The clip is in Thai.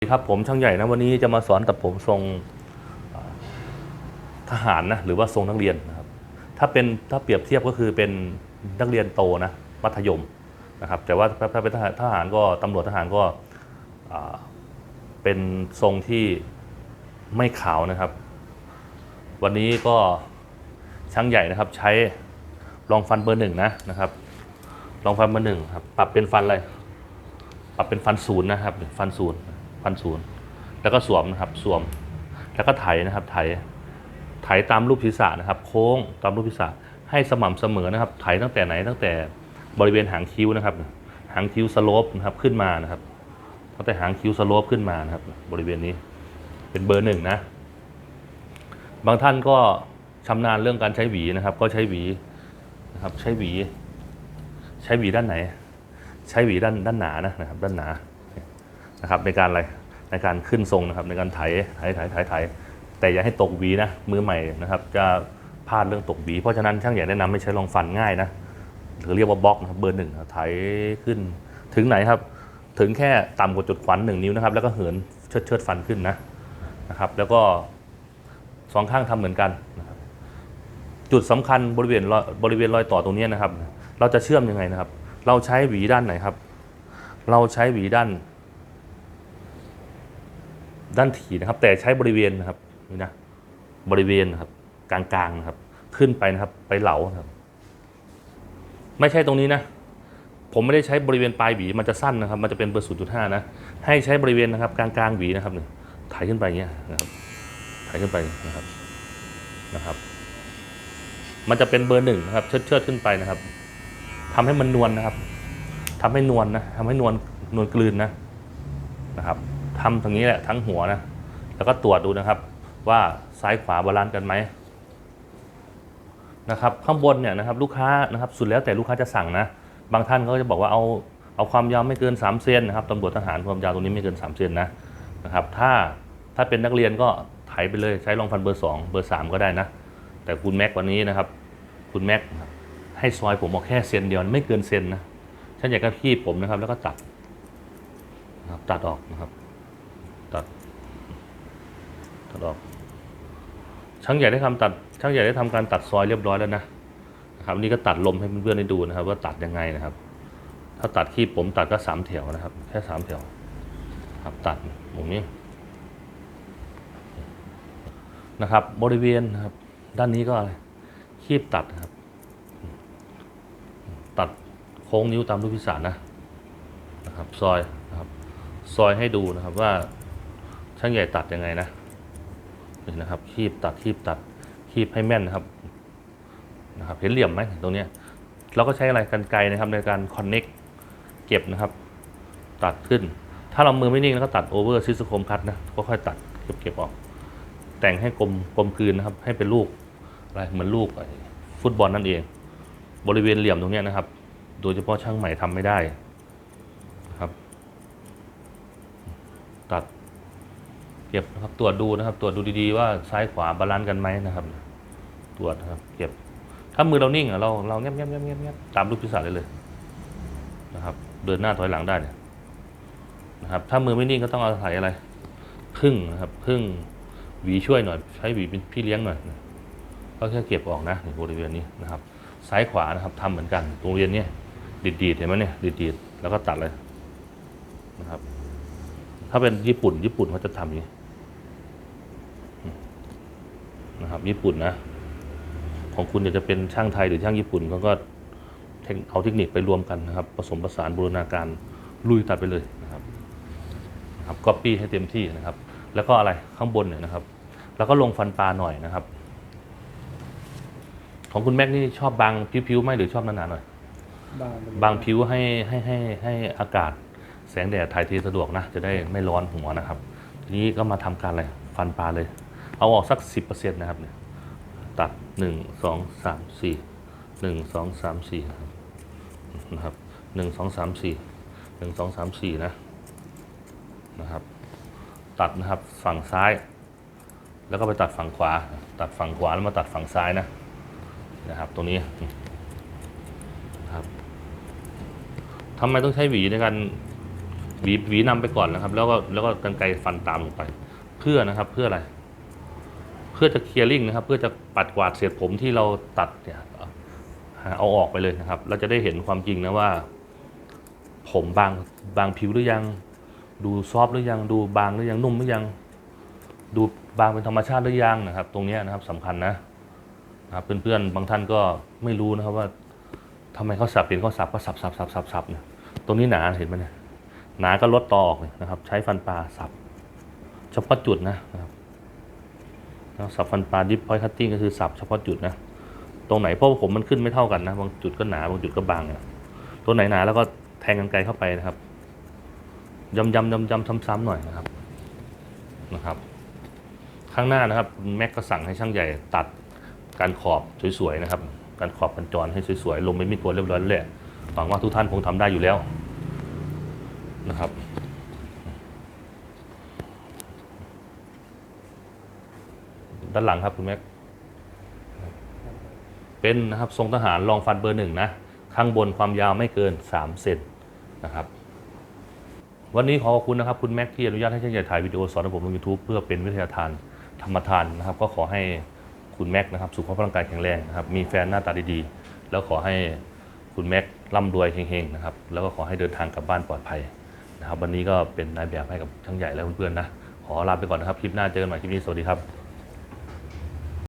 สวัสดีครับผมช่างใหญ่นะวันนี้จะมาสอนตัดผมทรงทหารนะหรือว่าทรงนักเรียนนะครับถ้าเป็นถ้าเปรียบเทียบก็คือเป็นนักเรียนโตนะมัธยมนะครับแต่ว่าถ้าเป็นทหารทหารก็ตำรวจทหารก็เป็นทรงที่ไม่ขาวนะครับ วันนี้ก็ช่างใหญ่นะครับใช้รองฟันเบอร์หนึ่งนะนะครับรองฟันเบอร์หนึ่งครับปรับเป็นฟันอะไรปรับเป็นฟันศูนย์นะครับฟันศูนย์ ฟันศูนย์แล้วก็สวมนะครับสวม แล้วก็ไถนะครับไถไถตามรูปศีรษะนะครับ โค้งตามรูปศีรษะให้สม่ำเสมอนะครับ ไถตั้งแต่ไหนตั้งแต่บริเวณหางคิ้วนะครับ หางคิ้วสโลปนะครับขึ้นมานะครับตั้งแต่หางคิ้วสโลปขึ้นมานะครับ บริเวณนี้ เป็นเบอร์หนึ่งนะ บางท่านก็ชำนาญเรื่องการใช้หวีนะครับ ก็ใช้หวีนะครับ ใช้หวี ใช้หวีด้านไหน ใช้หวีด้านด้านหนานะนะครับ ด้านหนานะครับในการอะไร ในการขึ้นทรงนะครับในการไถไถไถไถไถแต่อย่าให้ตกวีนะมือใหม่นะครับจะพลาดเรื่องตกวีเพราะฉะนั้นช่างใหญ่แนะนำไม่ใช้รองฟันง่ายนะหรือเรียกว่าบล็อกนะครับเบอร์หนึ่งไถขึ้น ถึงไหนครับ ถึงแค่ต่ำกว่าจุดขวัญหนึ่งนิ้วนะครับ แล้วก็เหินเชิดเชิดฟันขึ้นนะนะครับ แล้วก็สองข้างทำเหมือนกันนะครับจุดสำคัญบริเวณบริเวณรอยต่อตรงนี้นะครับ เราจะเชื่อมยังไงนะครับ เราใช้หวีด้านไหนครับ เราใช้หวีด้าน ด้านถี่นะครับ แต่ใช้บริเวณนะครับนี่นะบริเวณนะครับกลางๆนะครับ ขึ้นไปนะครับไปเหลาครับ ไม่ใช่ตรงนี้นะ ผมไม่ได้ใช้บริเวณปลายหวีมันจะสั้นนะครับ มันจะเป็นเบอร์ศูนย์จุดห้านะให้ใช้บริเวณนะครับ กลางๆหวีนะครับเนี่ยถ่ายขึ้นไปอย่างเงี้ยนะครับถ่ายขึ้นไปนะครับนะครับ มันจะเป็นเบอร์หนึ่งนะครับ เชิดเชิดขึ้นไปนะครับทำให้มันนวลนะครับทำให้นวลนะทำให้นวลนวลกลืนนะนะครับ ทำตรงนี้แหละทั้งหัวนะ แล้วก็ตรวจดูนะครับ ว่าซ้ายขวาบาลานซ์กันไหมนะครับข้างบนเนี่ยนะครับลูกค้านะครับสุดแล้วแต่ลูกค้าจะสั่งนะ บางท่านเขาจะบอกว่าเอาเอาความยาวไม่เกิน 3 เซนนะครับตำรวจทหารความยาวตรงนี้ไม่เกิน 3 เซนนะนะครับถ้าถ้าเป็นนักเรียนก็ไถไปเลยใช้รองฟันเบอร์ 2 เบอร์ 3 ก็ได้นะ แต่คุณแม็กวันนี้นะครับ คุณแม็กให้ซอยผมออกแค่เซนเดียวไม่เกินเซนนะฉันอยากก็คีบผมนะครับ แล้วก็ตัดนะครับตัดออกนะครับ ตัดตัดออกช่างใหญ่ได้ทำตัดช่างใหญ่ได้ทำการตัดซอยเรียบร้อยแล้วนะนะครับนี่ก็ตัดลมให้เพื่อนๆได้ดูนะครับ ว่าตัดยังไงนะครับ ถ้าตัดคีบผมตัดก็สามแถวนะครับ แค่สามแถวครับตัดตรงนี้นะครับ บริเวณนะครับ ด้านนี้ก็อะไรคีบตัดครับ ตัดโค้งนิ้วตามรูปพิสานะนะครับ ซอยนะครับ ซอยให้ดูนะครับว่า ช่างใหญ่ตัดยังไงนะนี่นะครับคีบตัดคีบตัดคีบให้แม่นนะครับนะครับ เห็นเหลี่ยมไหมตรงเนี้ยเราก็ใช้อะไรกันไกรนะครับในการคอนเน็กเก็บนะครับ ตัดขึ้น ถ้าเรามือไม่นิ่งแล้วก็ตัดโอเวอร์ซิสโคมคัตนะก็ค่อยตัดเก็บเก็บออก แต่งให้กลมกลมกลืนนะครับ ให้เป็นลูกอะไรเหมือนลูกฟุตบอลนั่นเอง บริเวณเหลี่ยมตรงนี้นะครับ โดยเฉพาะช่างใหม่ทำไม่ได้นะครับ ตัด เก็บนะครับตรวจดูนะครับ ตรวจดูดีๆว่าซ้ายขวาบาลานซ์กันไหมนะครับ ตรวจนะครับ เก็บ ถ้ามือเรานิ่งอะเราเราเงียบเงียบเงียบเงียบเงียบตามรูปพิศาจได้เลยนะครับ เดินหน้าถอยหลังได้เนี่ยนะครับ ถ้ามือไม่นิ่งก็ต้องอาศัยอะไรพึ่งนะครับพึ่งหวีช่วยหน่อย ใช้หวีเป็นพี่เลี้ยงหน่อยก็แค่เก็บออกนะในบริเวณนี้นะครับ ซ้ายขวานะครับทำเหมือนกันโรงเรียนเนี้ยดีดดีดๆเห็นไหมเนี่ยดีดดีดๆแล้วก็ตัดเลยนะครับ ถ้าเป็นญี่ปุ่นญี่ปุ่นเขาจะทำอย่างนี้ นะครับญี่ปุ่นนะ ของคุณอยากจะเป็นช่างไทยหรือช่างญี่ปุ่นเขาก็เทคเอาเทคนิคไปรวมกันนะครับ ผสมผสานบูรณาการลุยตัดไปเลยนะครับนะครับก๊อปปี้ให้เต็มที่นะครับ แล้วก็อะไรข้างบนเนี่ยนะครับ แล้วก็ลงฟันปลาหน่อยนะครับ ของคุณแม็กนี่ชอบบางผิวๆไหมหรือชอบหนาๆหน่อย บางบางผิวให้ให้ให้ให้อากาศแสงแดดถ่ายเทสะดวกนะ จะได้ไม่ร้อนหัวนะครับ ทีนี้ก็มาทำการอะไรฟันปลาเลย เอาออกสักสิบเปอร์เซ็นต์นะครับเนี่ยตัดหนึ่งสองสามสี่หนึ่งสองสามสี่นะครับหนึ่งสองสามสี่หนึ่งสองสามสี่นะ นะครับ ตัดนะครับฝั่งซ้าย แล้วก็ไปตัดฝั่งขวา ตัดฝั่งขวาแล้วมาตัดฝั่งซ้ายนะ นะครับ ตรงนี้นะครับทำไมต้องใช้หวีในการหวีหวีนำไปก่อนนะครับ แล้วก็แล้วก็กันไกรฟันตามลงไป เพื่อนะครับเพื่ออะไร พื่อจะเคลียร์ลิงนะครับ เพื่อจะปัดกวาดเศษผมที่เราตัดเนี่ยเอาออกไปเลยนะครับ เราจะได้เห็นความจริงนะว่า ผมบางบางผิวหรือยัง ดูซอฟหรือยัง ดูบางหรือยังนุ่มหรือยัง ดูบางเป็นธรรมชาติหรือยังนะครับ ตรงนี้นะครับสำคัญนะนะครับเพื่อนๆบางท่านก็ไม่รู้นะครับว่าทำไมเขาสับเห็นเขาสับก็สับสับสับสับสับเนี่ยตรงนี้หนาเห็นไหมเนี่ยหนาก็ลดต่อออกเลยนะครับ ใช้ฟันปลาสับเฉพาะจุดนะครับ สับฟันปลาดิฟพอยคัตติ้งก็คือสับเฉพาะจุดนะ ตรงไหนเพราะผมมันขึ้นไม่เท่ากันนะ บางจุดก็หนา บางจุดก็บางนะตัวไหนหนาแล้วก็แทงกันไกลเข้าไปนะครับย้ำย้ำย้ำย้ำซ้ำๆหน่อยนะครับ นะครับ ข้างหน้านะครับแม็กก็สั่งให้ช่างใหญ่ตัดการขอบสวยๆนะครับ การขอบกันจรให้สวยๆ ลงไปมีตัวเรียบร้อยแล้วแหละหวังว่าทุกท่านคงทำได้อยู่แล้วนะครับ ด้านหลังครับคุณแม็ก เป็นนะครับทรงทหารรองฟันเบอร์หนึ่งนะ ข้างบนความยาวไม่เกิน 3 เซนนะครับ วันนี้ขอขอบคุณนะครับ คุณแม็กที่อนุญาตให้ช่างใหญ่ถ่ายวิดีโอสอนให้ผมลง YouTube เพื่อเป็นวิทยาทานธรรมทานนะครับ ก็ขอให้คุณแม็กนะครับสุขภาพร่างกายแข็งแรงนะครับ มีแฟนหน้าตาดีๆ แล้วขอให้คุณแม็กร่ำรวยเฮงๆนะครับ แล้วก็ขอให้เดินทางกลับบ้านปลอดภัยนะครับ วันนี้ก็เป็นนายแบบให้กับช่างใหญ่และเพื่อนๆนะ ขอลาไปก่อนนะครับ คลิปหน้าเจอกันใหม่คลิปนี้ สวัสดีครับ